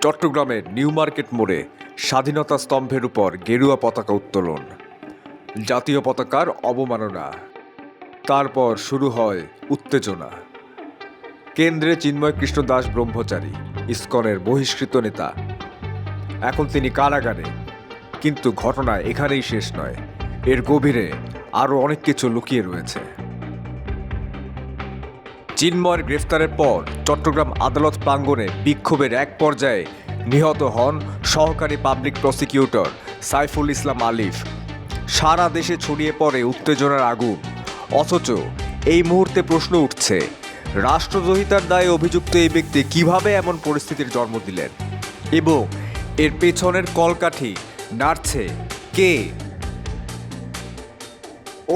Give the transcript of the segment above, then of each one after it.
চট্টগ্রামের new market মোড়ে স্বাধীনতা স্তম্ভের উপর গেরুয়া পতাকা উত্তোলন। জাতীয় পতাকার অবমাননা। তারপর শুরু হয় উত্তেজনা। কেন্দ্রে চিন্ময় কৃষ্ণ দাস ব্রহ্মচারী, ইস্কনের বহিষ্কৃত নেতা। এখন তিনি কারাগারে। কিন্তু ঘটনা এখানেই শেষ নয়। এর গভীরে আরও অনেক কিছু লুকিয়ে রয়েছে। চিন্ময়ের গ্রেফতারের পর চট্টগ্রাম আদালত প্রাঙ্গণে বিক্ষোভের এক পর্যায়ে নিহত হন সহকারী পাবলিক প্রসিকিউটর সাইফুল ইসলাম আলিফ। সারা দেশে ছড়িয়ে পড়ে উত্তেজনার আগুন। অথচ এই মুহূর্তে প্রশ্ন উঠছে, রাষ্ট্রদ্রোহিতার দায়ে অভিযুক্ত এই ব্যক্তি কীভাবে এমন পরিস্থিতির জন্ম দিলেন? এবং এর পেছনের কলকাঠি নাড়ছে কে?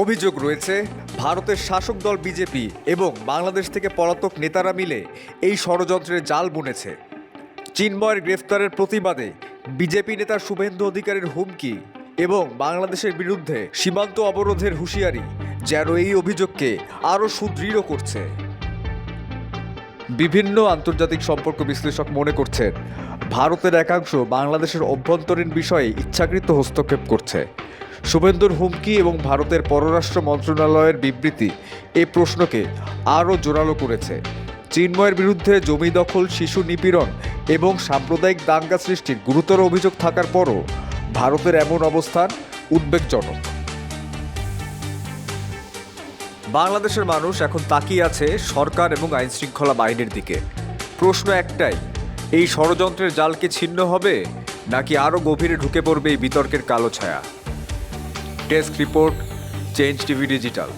অভিযোগ রয়েছে, ভারতের শাসক দল বিজেপি এবং বাংলাদেশ থেকে পলাতক নেতারা মিলে এই ষড়যন্ত্রের জাল বুনেছে। চিন্ময়ের গ্রেফতারের প্রতিবাদে বিজেপি নেতা শুভেন্দু অধিকারীর হুমকি এবং বাংলাদেশের বিরুদ্ধে সীমান্ত অবরোধের হুঁশিয়ারি যেন এই অভিযোগকে আরও সুদৃঢ় করছে। বিভিন্ন আন্তর্জাতিক সম্পর্ক বিশ্লেষক মনে করছেন, ভারতের একাংশ বাংলাদেশের অভ্যন্তরীণ বিষয়ে ইচ্ছাকৃত হস্তক্ষেপ করছে। শুভেন্দুর হুমকি এবং ভারতের পররাষ্ট্র মন্ত্রণালয়ের বিবৃতি এ প্রশ্নকে আরও জোরালো করেছে। চিন্ময়ের বিরুদ্ধে জমি দখল, শিশু নিপীড়ন এবং সাম্প্রদায়িক দাঙ্গা সৃষ্টির গুরুতর অভিযোগ থাকার পরও ভারতের এমন অবস্থান উদ্বেগজনক। বাংলাদেশের মানুষ এখন তাকিয়ে আছে সরকার এবং আইন শৃঙ্খলা বাহিনীর দিকে। প্রশ্ন একটাই, এই ষড়যন্ত্রের জাল কি ছিন্ন হবে নাকি আরও গভীরে ঢুকে পড়বে এই বিতর্কের কালো ছায়া? Desk report change TV digital